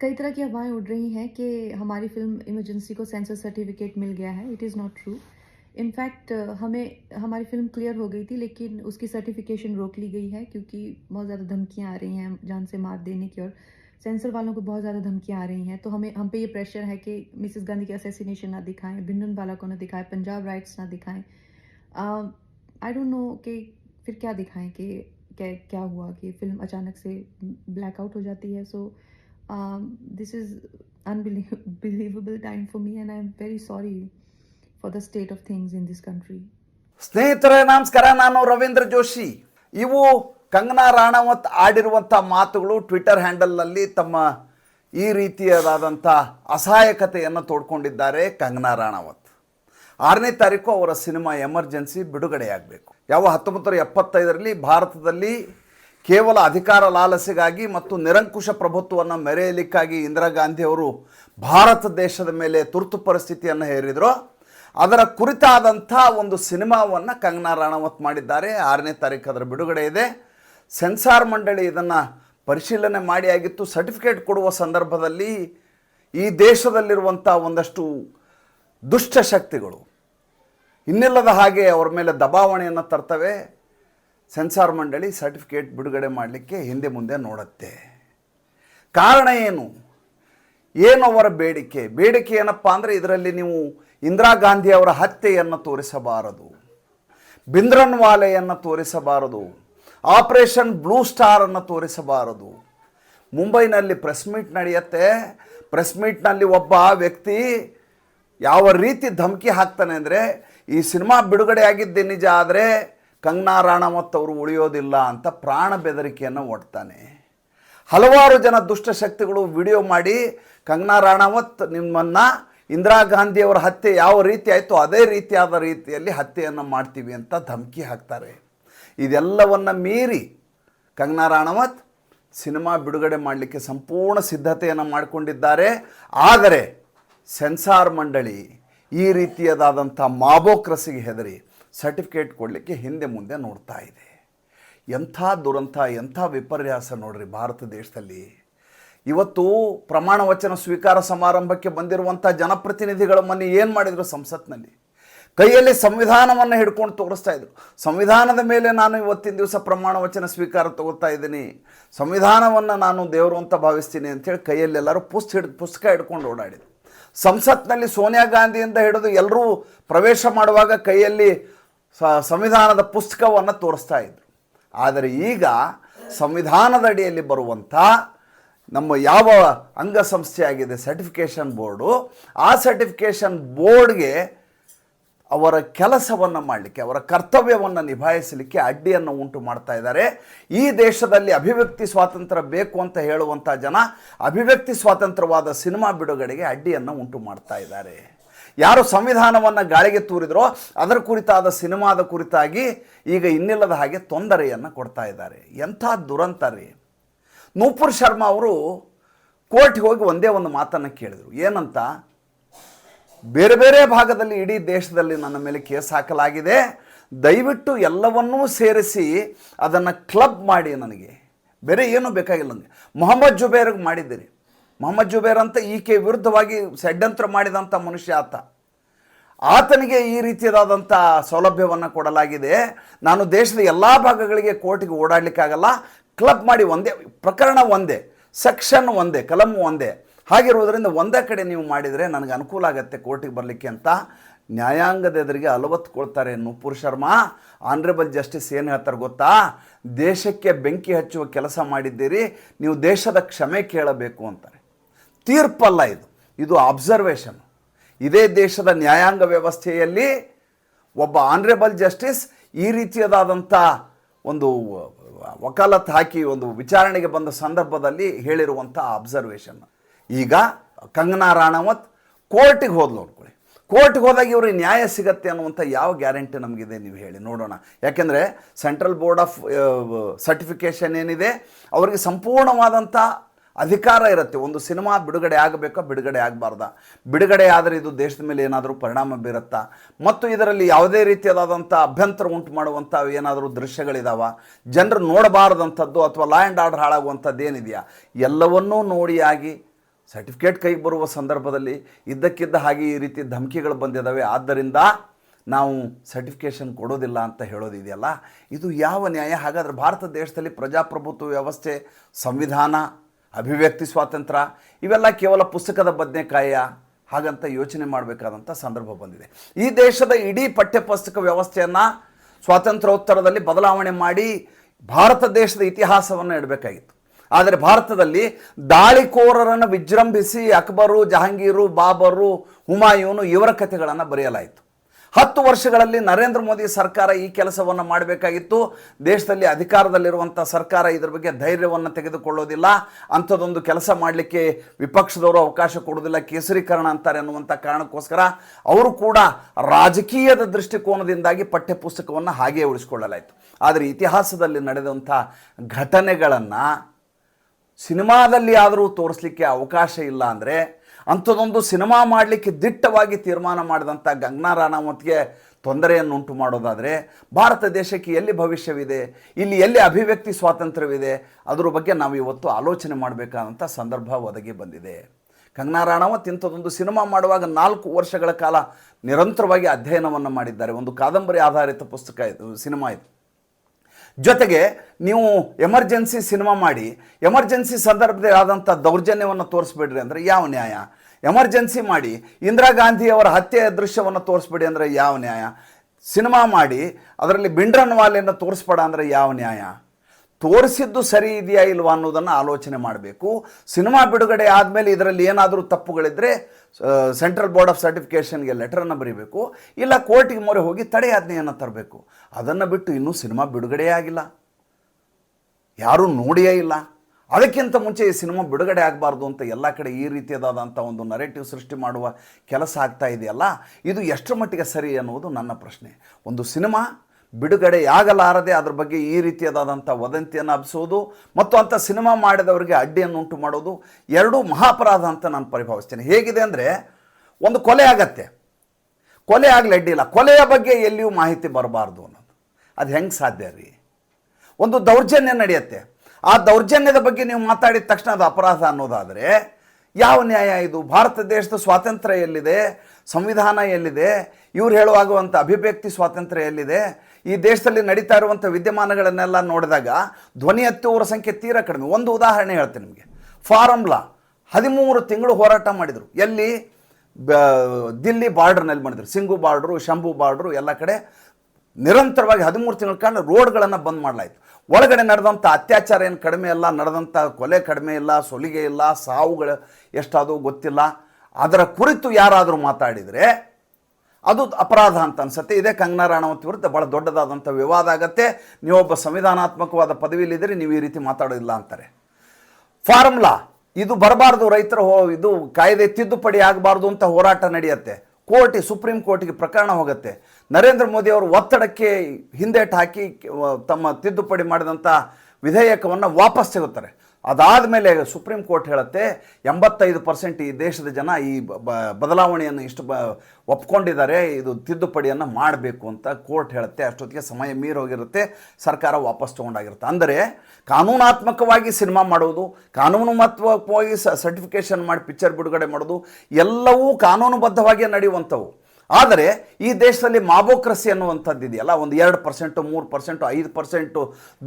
कई तरह की अफवाहें उड़ रही हैं कि हमारी फ़िल्म इमरजेंसी को सेंसर सर्टिफिकेट मिल गया है। It is not true in fact हमें, हमारी फ़िल्म क्लियर हो गई थी, लेकिन उसकी सर्टिफिकेशन रोक ली गई है क्योंकि बहुत ज़्यादा धमकियाँ आ रही हैं जान से मार देने की और सेंसर वालों को बहुत ज़्यादा धमकियाँ आ रही हैं। तो हमें, हम पे ये प्रेशर है कि मिसेस गांधी के असेसिनेशन ना दिखाएँ भिंडनवाला को ना दिखाएँ, पंजाब राइट्स ना दिखाएँ। आई डोंट नो कि फिर क्या दिखाएँ कि क्या क्या हुआ कि फ़िल्म अचानक से ब्लैकआउट हो जाती है। सो um, this is unbelievable time for me and I'm very sorry for the state of things in this country. ಸ್ನೇಹಿತರೆ ನಮಸ್ಕಾರ. ನಾನು ರವೀಂದ್ರ ಜೋಶಿ. ಇವು ಕಂಗನಾ ರಾಣಾವತ್ ಆಡಿರುವಂಥ ಮಾತುಗಳು ಟ್ವಿಟರ್ ಹ್ಯಾಂಡಲ್ನಲ್ಲಿ ತಮ್ಮ ಈ ರೀತಿಯದಾದಂಥ ಅಸಹಾಯಕತೆಯನ್ನು ತೋಡ್ಕೊಂಡಿದ್ದಾರೆ ಕಂಗನಾ ರಾಣಾವತ್. ಆರನೇ ತಾರೀಕು ಅವರ ಸಿನಿಮಾ ಎಮರ್ಜೆನ್ಸಿ ಬಿಡುಗಡೆಯಾಗಬೇಕು. ಯಾವ ಹತ್ತೊಂಬತ್ತು ನೂರ ಎಪ್ಪತ್ತೈದರಲ್ಲಿ ಭಾರತದಲ್ಲಿ ಕೇವಲ ಅಧಿಕಾರ ಲಾಲಸೆಗಾಗಿ ಮತ್ತು ನಿರಂಕುಶ ಪ್ರಭುತ್ವವನ್ನು ಮೆರೆಯಲಿಕ್ಕಾಗಿ ಇಂದಿರಾ ಗಾಂಧಿಯವರು ಭಾರತ ದೇಶದ ಮೇಲೆ ತುರ್ತು ಪರಿಸ್ಥಿತಿಯನ್ನು ಹೇರಿದ್ರು. ಅದರ ಕುರಿತಾದಂಥ ಒಂದು ಸಿನಿಮಾವನ್ನು ಕಂಗನಾ ರಾಣಾವತ್ ಮಾಡಿದ್ದಾರೆ. ಆರನೇ ತಾರೀಕು ಅದರ ಬಿಡುಗಡೆ ಇದೆ. ಸೆನ್ಸಾರ್ ಮಂಡಳಿ ಇದನ್ನು ಪರಿಶೀಲನೆ ಮಾಡಿ ಆಗಿತ್ತು. ಸರ್ಟಿಫಿಕೇಟ್ ಕೊಡುವ ಸಂದರ್ಭದಲ್ಲಿ ಈ ದೇಶದಲ್ಲಿರುವಂಥ ಒಂದಷ್ಟು ದುಷ್ಟ ಶಕ್ತಿಗಳು ಇನ್ನಿಲ್ಲದ ಹಾಗೆ ಅವರ ಮೇಲೆ ದಬಾವಣೆಯನ್ನು ತರ್ತವೆ. ಸೆನ್ಸಾರ್ ಮಂಡಳಿ ಸರ್ಟಿಫಿಕೇಟ್ ಬಿಡುಗಡೆ ಮಾಡಲಿಕ್ಕೆ ಹಿಂದೆ ಮುಂದೆ ನೋಡುತ್ತೆ. ಕಾರಣ ಏನು? ಏನು ಅವರ ಬೇಡಿಕೆ? ಬೇಡಿಕೆ ಏನಪ್ಪ ಅಂದರೆ ಇದರಲ್ಲಿ ನೀವು ಇಂದಿರಾ ಗಾಂಧಿ ಅವರ ಹತ್ಯೆಯನ್ನು ತೋರಿಸಬಾರದು. ಬಿಂದ್ರನ್ವಾಲೆಯನ್ನು ತೋರಿಸಬಾರದು. ಆಪರೇಷನ್ ಬ್ಲೂ ಸ್ಟಾರನ್ನು ತೋರಿಸಬಾರದು. ಮುಂಬೈನಲ್ಲಿ ಪ್ರೆಸ್ ಮೀಟ್ ನಡೆಯುತ್ತೆ. ಪ್ರೆಸ್ ಮೀಟ್ನಲ್ಲಿ ಒಬ್ಬ ವ್ಯಕ್ತಿ ಯಾವ ರೀತಿ ಧಮಕಿ ಹಾಕ್ತಾನೆ ಅಂದರೆ, ಈ ಸಿನಿಮಾ ಬಿಡುಗಡೆ ಆಗಿದ್ದೆ ನಿಜ ಆದರೆ ಕಂಗನಾ ರಾಣಾವತ್ ಅವರು ಉಳಿಯೋದಿಲ್ಲ ಅಂತ ಪ್ರಾಣ ಬೆದರಿಕೆಯನ್ನು ಒಡ್ತಾನೆ ಹಲವಾರು ಜನ ದುಷ್ಟಶಕ್ತಿಗಳು ವಿಡಿಯೋ ಮಾಡಿ ಕಂಗ್ನಾ ರಾಣಾವತ್ ನಿಮ್ಮನ್ನು ಇಂದಿರಾ ಗಾಂಧಿಯವರ ಹತ್ಯೆ ಯಾವ ರೀತಿ ಆಯಿತು ಅದೇ ರೀತಿಯಾದ ರೀತಿಯಲ್ಲಿ ಹತ್ಯೆಯನ್ನು ಮಾಡ್ತೀವಿ ಅಂತ ಧಮಕಿ ಹಾಕ್ತಾರೆ. ಇದೆಲ್ಲವನ್ನು ಮೀರಿ ಕಂಗ್ನಾ ರಾಣಾವತ್ ಸಿನಿಮಾ ಬಿಡುಗಡೆ ಮಾಡಲಿಕ್ಕೆ ಸಂಪೂರ್ಣ ಸಿದ್ಧತೆಯನ್ನು ಮಾಡಿಕೊಂಡಿದ್ದಾರೆ. ಆದರೆ ಸೆನ್ಸಾರ್ ಮಂಡಳಿ ಈ ರೀತಿಯದಾದಂಥ ಮಾಬೋಕ್ರಸಿಗೆ ಹೆದರಿ ಸರ್ಟಿಫಿಕೇಟ್ ಕೊಡಲಿಕ್ಕೆ ಹಿಂದೆ ಮುಂದೆ ನೋಡ್ತಾ ಇದೆ. ಎಂಥ ದುರಂತ, ಎಂಥ ವಿಪರ್ಯಾಸ ನೋಡ್ರಿ ಭಾರತ ದೇಶದಲ್ಲಿ. ಇವತ್ತು ಪ್ರಮಾಣ ವಚನ ಸ್ವೀಕಾರ ಸಮಾರಂಭಕ್ಕೆ ಬಂದಿರುವಂಥ ಜನಪ್ರತಿನಿಧಿಗಳ ಮೊನ್ನೆ ಏನು ಮಾಡಿದರು ಸಂಸತ್ನಲ್ಲಿ? ಕೈಯಲ್ಲಿ ಸಂವಿಧಾನವನ್ನು ಹಿಡ್ಕೊಂಡು ತೋರಿಸ್ತಾ ಇದ್ರು. ಸಂವಿಧಾನದ ಮೇಲೆ ನಾನು ಇವತ್ತಿನ ದಿವಸ ಪ್ರಮಾಣ ವಚನ ಸ್ವೀಕಾರ ತಗೋತಾ ಇದ್ದೀನಿ. ಸಂವಿಧಾನವನ್ನು ನಾನು ದೇವರು ಅಂತ ಭಾವಿಸ್ತೀನಿ ಅಂತೇಳಿ ಕೈಯಲ್ಲೆಲ್ಲರೂ ಪುಸ್ತಕ ಹಿಡಿದು ಪುಸ್ತಕ ಹಿಡ್ಕೊಂಡು ಓಡಾಡಿದ್ರು. ಸಂಸತ್ನಲ್ಲಿ ಸೋನಿಯಾ ಗಾಂಧಿಯಿಂದ ಹಿಡಿದು ಎಲ್ಲರೂ ಪ್ರವೇಶ ಮಾಡುವಾಗ ಕೈಯಲ್ಲಿ ಸಂವಿಧಾನದ ಪುಸ್ತಕವನ್ನು ತೋರಿಸ್ತಾ ಇದ್ರು. ಆದರೆ ಈಗ ಸಂವಿಧಾನದ ಅಡಿಯಲ್ಲಿ ಬರುವಂಥ ನಮ್ಮ ಯಾವ ಅಂಗಸಂಸ್ಥೆಯಾಗಿದೆ ಸರ್ಟಿಫಿಕೇಷನ್ ಬೋರ್ಡು, ಆ ಸರ್ಟಿಫಿಕೇಷನ್ ಬೋರ್ಡ್ಗೆ ಅವರ ಕೆಲಸವನ್ನು ಮಾಡಲಿಕ್ಕೆ, ಅವರ ಕರ್ತವ್ಯವನ್ನು ನಿಭಾಯಿಸಲಿಕ್ಕೆ ಅಡ್ಡಿಯನ್ನು ಉಂಟು ಮಾಡ್ತಾ ಇದ್ದಾರೆ. ಈ ದೇಶದಲ್ಲಿ ಅಭಿವ್ಯಕ್ತಿ ಸ್ವಾತಂತ್ರ್ಯ ಬೇಕು ಅಂತ ಹೇಳುವಂಥ ಜನ ಅಭಿವ್ಯಕ್ತಿ ಸ್ವಾತಂತ್ರ್ಯವಾದ ಸಿನಿಮಾ ಬಿಡುಗಡೆಗೆ ಅಡ್ಡಿಯನ್ನು ಉಂಟು ಮಾಡ್ತಾ ಇದ್ದಾರೆ. ಯಾರು ಸಂವಿಧಾನವನ್ನು ಗಾಳಿಗೆ ತೂರಿದ್ರೋ ಅದರ ಕುರಿತಾದ ಸಿನಿಮಾದ ಕುರಿತಾಗಿ ಈಗ ಇನ್ನಿಲ್ಲದ ಹಾಗೆ ತೊಂದರೆಯನ್ನು ಕೊಡ್ತಾ ಇದ್ದಾರೆ. ಎಂಥ ದುರಂತ ರೀ. ನೂಪುರ್ ಶರ್ಮಾ ಅವರು ಕೋರ್ಟ್ಗೆ ಹೋಗಿ ಒಂದೇ ಒಂದು ಮಾತನ್ನು ಕೇಳಿದರು. ಏನಂತ? ಬೇರೆ ಬೇರೆ ಭಾಗದಲ್ಲಿ ಇಡೀ ದೇಶದಲ್ಲಿ ನನ್ನ ಮೇಲೆ ಕೇಸ್ ಹಾಕಲಾಗಿದೆ. ದಯವಿಟ್ಟು ಎಲ್ಲವನ್ನೂ ಸೇರಿಸಿ ಅದನ್ನು ಕ್ಲಬ್ ಮಾಡಿ ನನಗೆ. ಬೇರೆ ಏನೂ ಬೇಕಾಗಿಲ್ಲ ನನಗೆ. ಮೊಹಮ್ಮದ್ ಜುಬೇರ್ಗೆ ಮಾಡಿದ್ದೀರಿ ಮೊಹಮ್ಮದ್ ಜುಬೇರ್ ಅಂತ ಈಕೆ ವಿರುದ್ಧವಾಗಿ ಷಡ್ಯಂತ್ರ ಮಾಡಿದಂಥ ಮನುಷ್ಯ ಆತ. ಆತನಿಗೆ ಈ ರೀತಿಯಾದಂಥ ಸೌಲಭ್ಯವನ್ನು ಕೊಡಲಾಗಿದೆ. ನಾನು ದೇಶದ ಎಲ್ಲ ಭಾಗಗಳಿಗೆ ಕೋರ್ಟಿಗೆ ಓಡಾಡಲಿಕ್ಕಾಗಲ್ಲ. ಕ್ಲಬ್ ಮಾಡಿ ಒಂದೇ, ಪ್ರಕರಣ ಒಂದೇ, ಸೆಕ್ಷನ್ ಒಂದೇ ಕಲಮ್ ಒಂದೇ. ಹಾಗಿರುವುದರಿಂದ ಒಂದೇ ಕಡೆ ನೀವು ಮಾಡಿದರೆ ನನಗೆ ಅನುಕೂಲ ಆಗುತ್ತೆ ಕೋರ್ಟಿಗೆ ಬರಲಿಕ್ಕೆ ಅಂತ ನ್ಯಾಯಾಂಗದ ಎದುರಿಗೆ ಅಲವತ್ತುಕೊಳ್ತಾರೆ ನೂಪುರ್ ಶರ್ಮಾ. ಆನರೇಬಲ್ ಜಸ್ಟಿಸ್ ಏನು ಹೇಳ್ತಾರೆ ಗೊತ್ತಾ? ದೇಶಕ್ಕೆ ಬೆಂಕಿ ಹಚ್ಚುವ ಕೆಲಸ ಮಾಡಿದ್ದೀರಿ, ನೀವು ದೇಶದ ಕ್ಷಮೆ ಕೇಳಬೇಕು ಅಂತಾರೆ. ತೀರ್ಪಲ್ಲ ಇದು. ಇದು ಅಬ್ಸರ್ವೇಷನ್ ಇದೇ ದೇಶದ ನ್ಯಾಯಾಂಗ ವ್ಯವಸ್ಥೆಯಲ್ಲಿ ಒಬ್ಬ ಆನರೇಬಲ್ ಜಸ್ಟಿಸ್ ಈ ರೀತಿಯದಾದಂಥ ಒಂದು ವಕಾಲತ್ ಹಾಕಿ ಒಂದು ವಿಚಾರಣೆಗೆ ಬಂದ ಸಂದರ್ಭದಲ್ಲಿ ಹೇಳಿರುವಂಥ ಅಬ್ಸರ್ವೇಷನ್ ಈಗ ಕಂಗನಾ ರಾಣಾವತ್ ಕೋರ್ಟಿಗೆ ಹೋದ್ಲು ಅಂದ್ಕೊಳ್ಳಿ ಕೋರ್ಟ್ಗೆ ಹೋದಾಗ ಇವ್ರಿಗೆ ನ್ಯಾಯ ಸಿಗತ್ತೆ ಅನ್ನುವಂಥ ಯಾವ ಗ್ಯಾರಂಟಿ ನಮಗಿದೆ ನೀವು ಹೇಳಿ. ನೋಡೋಣ. ಯಾಕೆಂದರೆ ಸೆಂಟ್ರಲ್ ಬೋರ್ಡ್ ಆಫ್ ಸರ್ಟಿಫಿಕೇಷನ್ ಏನಿದೆ, ಅವರಿಗೆ ಸಂಪೂರ್ಣವಾದಂಥ ಅಧಿಕಾರ ಇರುತ್ತೆ. ಒಂದು ಸಿನಿಮಾ ಬಿಡುಗಡೆ ಆಗಬೇಕಾ, ಬಿಡುಗಡೆ ಆಗಬಾರ್ದ. ಬಿಡುಗಡೆ ಆದರೆ ಇದು ದೇಶದ ಮೇಲೆ ಏನಾದರೂ ಪರಿಣಾಮ ಬೀರುತ್ತಾ? ಮತ್ತು ಇದರಲ್ಲಿ ಯಾವುದೇ ರೀತಿಯಾದಂಥ ಅಭ್ಯಂತರ ಉಂಟು ಮಾಡುವಂಥ ಏನಾದರೂ ದೃಶ್ಯಗಳಿದಾವ? ಜನರು ನೋಡಬಾರ್ದಂಥದ್ದು ಅಥವಾ ಲಾ ಆ್ಯಂಡ್ ಆರ್ಡರ್ ಹಾಳಾಗುವಂಥದ್ದು ಏನಿದೆಯಾ? ಎಲ್ಲವನ್ನೂ ನೋಡಿಯಾಗಿ ಸರ್ಟಿಫಿಕೇಟ್ ಕೈಗೆ ಬರುವ ಸಂದರ್ಭದಲ್ಲಿ ಇದ್ದಕ್ಕಿದ್ದ ಹಾಗೆ ಈ ರೀತಿ ಧಮಕಿಗಳು ಬಂದಿದ್ದಾವೆ ಆದ್ದರಿಂದ ನಾವು ಸರ್ಟಿಫಿಕೇಷನ್ ಕೊಡೋದಿಲ್ಲ ಅಂತ ಹೇಳೋದಿದೆಯಲ್ಲ? ಇದು ಯಾವ ನ್ಯಾಯ? ಹಾಗಾದರೆ ಭಾರತ ದೇಶದಲ್ಲಿ ಪ್ರಜಾಪ್ರಭುತ್ವ ವ್ಯವಸ್ಥೆ, ಸಂವಿಧಾನ ಅಭಿವ್ಯಕ್ತಿ ಸ್ವಾತಂತ್ರ್ಯ, ಇವೆಲ್ಲ ಕೇವಲ ಪುಸ್ತಕದ ಬದನೆಕಾಯ ಹಾಗಂತ ಯೋಚನೆ ಮಾಡಬೇಕಾದಂಥ ಸಂದರ್ಭ ಬಂದಿದೆ. ಈ ದೇಶದ ಇಡೀ ಪಠ್ಯಪುಸ್ತಕ ವ್ಯವಸ್ಥೆಯನ್ನು ಸ್ವಾತಂತ್ರ್ಯೋತ್ತರದಲ್ಲಿ ಬದಲಾವಣೆ ಮಾಡಿ ಭಾರತ ದೇಶದ ಇತಿಹಾಸವನ್ನು ಇಡಬೇಕಾಗಿತ್ತು. ಆದರೆ ಭಾರತದಲ್ಲಿ ದಾಳಿಕೋರರನ್ನು ವಿಜೃಂಭಿಸಿ ಅಕ್ಬರು, ಜಹಾಂಗೀರು, ಬಾಬರು, ಹುಮಾಯೂನು ಇವರ ಕಥೆಗಳನ್ನು ಬರೆಯಲಾಯಿತು. ಹತ್ತು ವರ್ಷಗಳಲ್ಲಿ ನರೇಂದ್ರ ಮೋದಿ ಸರ್ಕಾರ ಈ ಕೆಲಸವನ್ನು ಮಾಡಬೇಕಾಗಿತ್ತು. ದೇಶದಲ್ಲಿ ಅಧಿಕಾರದಲ್ಲಿರುವಂಥ ಸರ್ಕಾರ ಇದರ ಬಗ್ಗೆ ಧೈರ್ಯವನ್ನು ತೆಗೆದುಕೊಳ್ಳೋದಿಲ್ಲ. ಅಂಥದ್ದೊಂದು ಕೆಲಸ ಮಾಡಲಿಕ್ಕೆ ವಿಪಕ್ಷದವರು ಅವಕಾಶ ಕೊಡೋದಿಲ್ಲ ಕೇಸರೀಕರಣ ಅಂತಾರೆ ಅನ್ನುವಂಥ ಕಾರಣಕ್ಕೋಸ್ಕರ ಅವರು ಕೂಡ ರಾಜಕೀಯದ ದೃಷ್ಟಿಕೋನದಿಂದಾಗಿ ಪಠ್ಯಪುಸ್ತಕವನ್ನು ಹಾಗೆಯೇ ಉಳಿಸಿಕೊಳ್ಳಲಾಯಿತು. ಆದರೆ ಇತಿಹಾಸದಲ್ಲಿ ನಡೆದಂಥ ಘಟನೆಗಳನ್ನು ಸಿನಿಮಾದಲ್ಲಿ ಆದರೂ ತೋರಿಸ್ಲಿಕ್ಕೆ ಅವಕಾಶ ಇಲ್ಲ ಅಂದರೆ ಅಂಥದ್ದೊಂದು ಸಿನಿಮಾ ಮಾಡಲಿಕ್ಕೆ ದಿಟ್ಟವಾಗಿ ತೀರ್ಮಾನ ಮಾಡಿದಂಥ ಗಂಗನಾ ರಾಣಾವತ್ಗೆ ತೊಂದರೆಯನ್ನುಂಟು ಮಾಡೋದಾದರೆ ಭಾರತ ದೇಶಕ್ಕೆ ಎಲ್ಲಿ ಭವಿಷ್ಯವಿದೆ, ಇಲ್ಲಿ ಎಲ್ಲಿ ಅಭಿವ್ಯಕ್ತಿ ಸ್ವಾತಂತ್ರ್ಯವಿದೆ, ಅದರ ಬಗ್ಗೆ ನಾವು ಇವತ್ತು ಆಲೋಚನೆ ಮಾಡಬೇಕಾದಂಥ ಸಂದರ್ಭ ಒದಗಿ ಬಂದಿದೆ. ಕಂಗನಾ ರಾಣಾವತ್ ಇಂಥದ್ದೊಂದು ಸಿನಿಮಾ ಮಾಡುವಾಗ ನಾಲ್ಕು ವರ್ಷಗಳ ಕಾಲ ನಿರಂತರವಾಗಿ ಅಧ್ಯಯನವನ್ನು ಮಾಡಿದ್ದಾರೆ. ಒಂದು ಕಾದಂಬರಿ ಆಧಾರಿತ ಪುಸ್ತಕ ಇದು, ಸಿನಿಮಾ ಇದು. ಜೊತೆಗೆ ನೀವು ಎಮರ್ಜೆನ್ಸಿ ಸಿನಿಮಾ ಮಾಡಿ, ಎಮರ್ಜೆನ್ಸಿ ಸಂದರ್ಭದಲ್ಲಿ ಆದಂಥ ದೌರ್ಜನ್ಯವನ್ನು ತೋರಿಸ್ಬೇಡ್ರಿ ಅಂದರೆ ಯಾವ ನ್ಯಾಯ? ಎಮರ್ಜೆನ್ಸಿ ಮಾಡಿ, ಇಂದಿರಾ ಗಾಂಧಿಯವರ ಹತ್ಯೆಯ ದೃಶ್ಯವನ್ನು ತೋರಿಸ್ಬೇಡಿ ಅಂದರೆ ಯಾವ ನ್ಯಾಯ? ಸಿನಿಮಾ ಮಾಡಿ, ಅದರಲ್ಲಿ ಬಿಂಡ್ರನ್ ವಾಲೆಯನ್ನು ತೋರಿಸ್ಬೇಡ ಅಂದರೆ ಯಾವ ನ್ಯಾಯ? ತೋರಿಸಿದ್ದು ಸರಿ ಇದೆಯಾ ಇಲ್ವಾ ಅನ್ನೋದನ್ನು ಆಲೋಚನೆ ಮಾಡಬೇಕು. ಸಿನಿಮಾ ಬಿಡುಗಡೆ ಆದಮೇಲೆ ಇದರಲ್ಲಿ ಏನಾದರೂ ತಪ್ಪುಗಳಿದ್ದರೆ ಸೆಂಟ್ರಲ್ ಬೋರ್ಡ್ ಆಫ್ ಸರ್ಟಿಫಿಕೇಷನ್ಗೆ ಲೆಟರನ್ನು ಬರೀಬೇಕು, ಇಲ್ಲ ಕೋರ್ಟಿಗೆ ಮೊರೆ ಹೋಗಿ ತಡೆಯಾಜ್ಞೆಯನ್ನು ತರಬೇಕು. ಅದನ್ನು ಬಿಟ್ಟು ಇನ್ನೂ ಸಿನಿಮಾ ಬಿಡುಗಡೆಯಾಗಿಲ್ಲ ಯಾರೂ ನೋಡಿಯೇ ಇಲ್ಲ. ಅದಕ್ಕಿಂತ ಮುಂಚೆ ಈ ಸಿನಿಮಾ ಬಿಡುಗಡೆ ಆಗಬಾರ್ದು ಅಂತ ಎಲ್ಲ ಕಡೆ ಈ ರೀತಿಯಾದಂಥ ಒಂದು ನರೇಟಿವ್ ಸೃಷ್ಟಿ ಮಾಡುವ ಕೆಲಸ ಆಗ್ತಾ ಇದೆಯಲ್ಲ, ಇದು ಎಷ್ಟರ ಮಟ್ಟಿಗೆ ಸರಿ ಅನ್ನುವುದು ನನ್ನ ಪ್ರಶ್ನೆ. ಒಂದು ಸಿನಿಮಾ ಬಿಡುಗಡೆಯಾಗಲಾರದೆ ಅದ್ರ ಬಗ್ಗೆ ಈ ರೀತಿಯಾದಂಥ ವದಂತಿಯನ್ನು ಹಬ್ಬಿಸೋದು ಮತ್ತು ಅಂಥ ಸಿನಿಮಾ ಮಾಡಿದವರಿಗೆ ಅಡ್ಡಿಯನ್ನು ಉಂಟು ಮಾಡೋದು ಎರಡೂ ಮಹಾಪರಾಧ ಅಂತ ನಾನು ಪರಿಭಾವಿಸ್ತೇನೆ. ಹೇಗಿದೆ ಅಂದರೆ ಒಂದು ಕೊಲೆ ಆಗತ್ತೆ. ಕೊಲೆ ಆಗಲಿ ಅಡ್ಡಿಲ್ಲ ಕೊಲೆಯ ಬಗ್ಗೆ ಎಲ್ಲಿಯೂ ಮಾಹಿತಿ ಬರಬಾರ್ದು ಅನ್ನೋದು. ಅದು ಹೆಂಗೆ ಸಾಧ್ಯ ರೀ? ಒಂದು ದೌರ್ಜನ್ಯ ನಡೆಯುತ್ತೆ. ಆ ದೌರ್ಜನ್ಯದ ಬಗ್ಗೆ ನೀವು ಮಾತಾಡಿದ ತಕ್ಷಣ ಅದು ಅಪರಾಧ ಅನ್ನೋದಾದರೆ ಯಾವ ನ್ಯಾಯ ಇದು? ಭಾರತ ದೇಶದ ಸ್ವಾತಂತ್ರ್ಯ ಎಲ್ಲಿದೆ? ಸಂವಿಧಾನ ಎಲ್ಲಿದೆ? ಇವ್ರು ಹೇಳುವಾಗುವಂಥ ಅಭಿವ್ಯಕ್ತಿ ಸ್ವಾತಂತ್ರ್ಯ ಎಲ್ಲಿದೆ? ಈ ದೇಶದಲ್ಲಿ ನಡೀತಾ ಇರುವಂಥ ವಿದ್ಯಮಾನಗಳನ್ನೆಲ್ಲ ನೋಡಿದಾಗ ಧ್ವನಿ ಎತ್ತುವವರ ಸಂಖ್ಯೆ ತೀರಾ ಕಡಿಮೆ. ಒಂದು ಉದಾಹರಣೆ ಹೇಳ್ತೀನಿ ನಿಮಗೆ. ಫಾರಮ್ಲಾ ಹದಿಮೂರು ತಿಂಗಳು ಹೋರಾಟ ಮಾಡಿದರು. ಎಲ್ಲಿ? ದಿಲ್ಲಿ ಬಾರ್ಡ್ರ್ನಲ್ಲಿ ಮಾಡಿದ್ರು. ಸಿಂಗು ಬಾರ್ಡ್ರು, ಶಂಭು ಬಾರ್ಡ್ರು, ಎಲ್ಲ ಕಡೆ ನಿರಂತರವಾಗಿ ಹದಿಮೂರು ತಿಂಗಳ ಕಾಲ ರೋಡ್ಗಳನ್ನು ಬಂದ್ ಮಾಡಲಾಯಿತು. ಒಳಗಡೆ ನಡೆದಂಥ ಅತ್ಯಾಚಾರ ಏನು ಕಡಿಮೆ ಇಲ್ಲ ನಡೆದಂಥ ಕೊಲೆ ಕಡಿಮೆ ಇಲ್ಲ, ಸೊಲಿಗೆ ಇಲ್ಲ, ಸಾವುಗಳು ಎಷ್ಟಾದವು ಗೊತ್ತಿಲ್ಲ. ಅದರ ಕುರಿತು ಯಾರಾದರೂ ಮಾತಾಡಿದರೆ ಅದು ಅಪರಾಧ ಅಂತ ಅನ್ಸುತ್ತೆ. ಇದೇ ಕಂಗನಾ ರಾಣಾವತ್ ವಿರುದ್ಧ ಭಾಳ ದೊಡ್ಡದಾದಂಥ ವಿವಾದ ಆಗತ್ತೆ. ನೀವೊಬ್ಬ ಸಂವಿಧಾನಾತ್ಮಕವಾದ ಪದವಿಯಲ್ಲಿದ್ದರೆ, ನೀವು ಈ ರೀತಿ ಮಾತಾಡೋದಿಲ್ಲ ಅಂತಾರೆ. ಫಾರ್ಮುಲಾ, ಇದು ಬರಬಾರ್ದು, ರೈತರ ಹೋ, ಇದು ಕಾಯ್ದೆ ತಿದ್ದುಪಡಿ ಆಗಬಾರ್ದು ಅಂತ ಹೋರಾಟ ನಡೆಯುತ್ತೆ. ಕೋರ್ಟಿ, ಸುಪ್ರೀಂ ಕೋರ್ಟಿಗೆ ಪ್ರಕರಣ ಹೋಗುತ್ತೆ. ನರೇಂದ್ರ ಮೋದಿ ಅವರು ಒತ್ತಡಕ್ಕೆ ಹಿಂದೇಟು ಹಾಕಿ ತಮ್ಮ ತಿದ್ದುಪಡಿ ಮಾಡಿದಂಥ ವಿಧೇಯಕವನ್ನು ವಾಪಸ್ ತೆಗುತ್ತಾರೆ ಅದಾದ ಮೇಲೆ ಸುಪ್ರೀಂ ಕೋರ್ಟ್ ಹೇಳುತ್ತೆ, ಎಂಬತ್ತೈದು ಪರ್ಸೆಂಟ್ ಈ ದೇಶದ ಜನ ಈ ಬದಲಾವಣೆಯನ್ನು ಇಷ್ಟು ಬ, ಒಪ್ಕೊಂಡಿದ್ದಾರೆ, ಇದು ತಿದ್ದುಪಡಿಯನ್ನು ಮಾಡಬೇಕು ಅಂತ ಕೋರ್ಟ್ ಹೇಳುತ್ತೆ. ಅಷ್ಟೊತ್ತಿಗೆ ಸಮಯ ಮೀರೋಗಿರುತ್ತೆ, ಸರ್ಕಾರ ವಾಪಸ್ ತೊಗೊಂಡಾಗಿರುತ್ತೆ. ಅಂದರೆ ಕಾನೂನಾತ್ಮಕವಾಗಿ ಸಿನಿಮಾ ಮಾಡೋದು ಕಾನೂನುಮತ್ವವಾಗಿ ಸರ್ಟಿಫಿಕೇಷನ್ ಮಾಡಿ ಪಿಕ್ಚರ್ ಬಿಡುಗಡೆ ಮಾಡೋದು ಎಲ್ಲವೂ ಕಾನೂನುಬದ್ಧವಾಗಿ ನಡೆಯುವಂಥವು. ಆದರೆ ಈ ದೇಶದಲ್ಲಿ ಮಾಬೋಕ್ರಸಿ ಅನ್ನುವಂಥದ್ದು ಇದೆಯಲ್ಲ, ಒಂದು ಎರಡು ಪರ್ಸೆಂಟು, ಮೂರು ಪರ್ಸೆಂಟು, ಐದು ಪರ್ಸೆಂಟು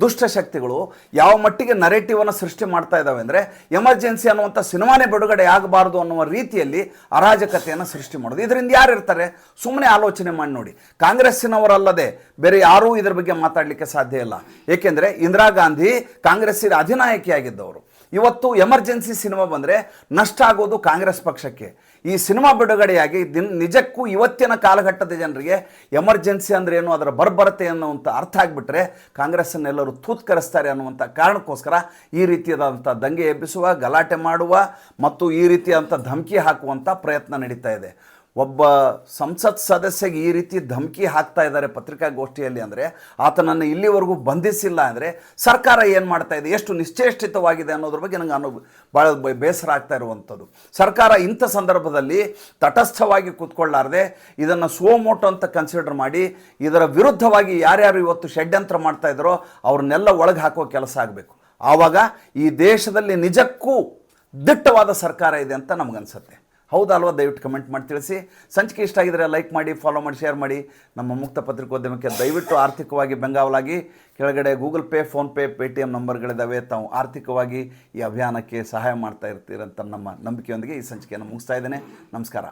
ದುಷ್ಟಶಕ್ತಿಗಳು ಯಾವ ಮಟ್ಟಿಗೆ ನರೇಟಿವನ್ನು ಸೃಷ್ಟಿ ಮಾಡ್ತಾ ಇದ್ದಾವೆ ಅಂದರೆ ಎಮರ್ಜೆನ್ಸಿ ಅನ್ನುವಂಥ ಸಿನಿಮಾನೇ ಬಿಡುಗಡೆ ಆಗಬಾರ್ದು ಅನ್ನುವ ರೀತಿಯಲ್ಲಿ ಅರಾಜಕತೆಯನ್ನು ಸೃಷ್ಟಿ ಮಾಡೋದು. ಇದರಿಂದ ಯಾರು ಇರ್ತಾರೆ? ಸುಮ್ಮನೆ ಆಲೋಚನೆ ಮಾಡಿ ನೋಡಿ. ಕಾಂಗ್ರೆಸ್ಸಿನವರಲ್ಲದೆ ಬೇರೆ ಯಾರೂ ಇದರ ಬಗ್ಗೆ ಮಾತಾಡಲಿಕ್ಕೆ ಸಾಧ್ಯ ಇಲ್ಲ. ಏಕೆಂದರೆ ಇಂದಿರಾ ಗಾಂಧಿ ಕಾಂಗ್ರೆಸ್ಸಿನ ಅಧಿನಾಯಕಿಯಾಗಿದ್ದವರು. ಇವತ್ತು ಎಮರ್ಜೆನ್ಸಿ ಸಿನಿಮಾ ಬಂದರೆ ನಷ್ಟ ಆಗೋದು ಕಾಂಗ್ರೆಸ್ ಪಕ್ಷಕ್ಕೆ. ಈ ಸಿನಿಮಾ ಬಿಡುಗಡೆಯಾಗಿ ದಿನ ನಿಜಕ್ಕೂ ಇವತ್ತಿನ ಕಾಲಘಟ್ಟದ ಜನರಿಗೆ ಎಮರ್ಜೆನ್ಸಿ ಅಂದರೆ ಏನು, ಅದರ ಬರ್ಬರತೆ ಅನ್ನುವಂಥ ಅರ್ಥ ಆಗಿಬಿಟ್ರೆ ಕಾಂಗ್ರೆಸ್ಸನ್ನೆಲ್ಲರೂ ತೂತ್ಕರಿಸ್ತಾರೆ ಅನ್ನುವಂಥ ಕಾರಣಕ್ಕೋಸ್ಕರ ಈ ರೀತಿಯಾದಂಥ ದಂಗೆ ಎಬ್ಬಿಸುವ, ಗಲಾಟೆ ಮಾಡುವ ಮತ್ತು ಈ ರೀತಿಯಾದಂಥ ಧಮಕಿ ಹಾಕುವಂಥ ಪ್ರಯತ್ನ ನಡೀತಾ ಇದೆ. ಒಬ್ಬ ಸಂಸತ್ ಸದಸ್ಯಗೆ ಈ ರೀತಿ ಧಮಕಿ ಹಾಕ್ತಾ ಇದ್ದಾರೆ ಪತ್ರಿಕಾಗೋಷ್ಠಿಯಲ್ಲಿ ಅಂದರೆ ಆತನನ್ನು ಇಲ್ಲಿವರೆಗೂ ಬಂಧಿಸಿಲ್ಲ ಅಂದರೆ ಸರ್ಕಾರ ಏನು ಮಾಡ್ತಾ ಇದೆ, ಎಷ್ಟು ನಿಶ್ಚೇಷ್ಟಿತವಾಗಿದೆ ಅನ್ನೋದ್ರ ಬಗ್ಗೆ ನನಗೆ ಅನು ಭಾಳ ಬೇಸರ ಆಗ್ತಾ ಇರುವಂಥದ್ದು. ಸರ್ಕಾರ ಇಂಥ ಸಂದರ್ಭದಲ್ಲಿ ತಟಸ್ಥವಾಗಿ ಕೂತ್ಕೊಳ್ಳಾರ್ದೆ ಇದನ್ನು ಸೋಮೋಟ ಅಂತ ಕನ್ಸಿಡರ್ ಮಾಡಿ, ಇದರ ವಿರುದ್ಧವಾಗಿ ಯಾರ್ಯಾರು ಇವತ್ತು ಷಡ್ಯಂತ್ರ ಮಾಡ್ತಾ ಇದ್ದಾರೋ ಅವ್ರನ್ನೆಲ್ಲ ಒಳಗೆ ಹಾಕೋ ಕೆಲಸ ಆಗಬೇಕು. ಆವಾಗ ಈ ದೇಶದಲ್ಲಿ ನಿಜಕ್ಕೂ ದಿಟ್ಟವಾದ ಸರ್ಕಾರ ಇದೆ ಅಂತ ನಮಗನ್ಸುತ್ತೆ. ಹೌದಾ ಅಲ್ವಾ ದಯವಿಟ್ಟು ಕಮೆಂಟ್ ಮಾಡಿ ತಿಳಿಸಿ. ಸಂಚಿಕೆ ಇಷ್ಟ ಆಗಿದ್ರೆ ಲೈಕ್ ಮಾಡಿ ಫಾಲೋ ಮಾಡಿ ಶೇರ್ ಮಾಡಿ. ನಮ್ಮ ಮುಕ್ತ ಪತ್ರಿಕೋದ್ಯಮಕ್ಕೆ ದಯವಿಟ್ಟು ಆರ್ಥಿಕವಾಗಿ ಬೆಂಗಾವಲಾಗಿ. ಕೆಳಗಡೆ ಗೂಗಲ್ ಪೇ ಫೋನ್ಪೇ ಪೇಟಿಎಮ್ ನಂಬರ್ಗಳಿದ್ದಾವೆ ತಾವು ಆರ್ಥಿಕವಾಗಿ ಈ ಅಭಿಯಾನಕ್ಕೆ ಸಹಾಯ ಮಾಡ್ತಾ ಇರ್ತೀರಂತ ನಮ್ಮ ನಂಬಿಕೆಯೊಂದಿಗೆ ಈ ಸಂಚಿಕೆಯನ್ನು ಮುಗಿಸ್ತಾ ಇದ್ದೇನೆ. ನಮಸ್ಕಾರ.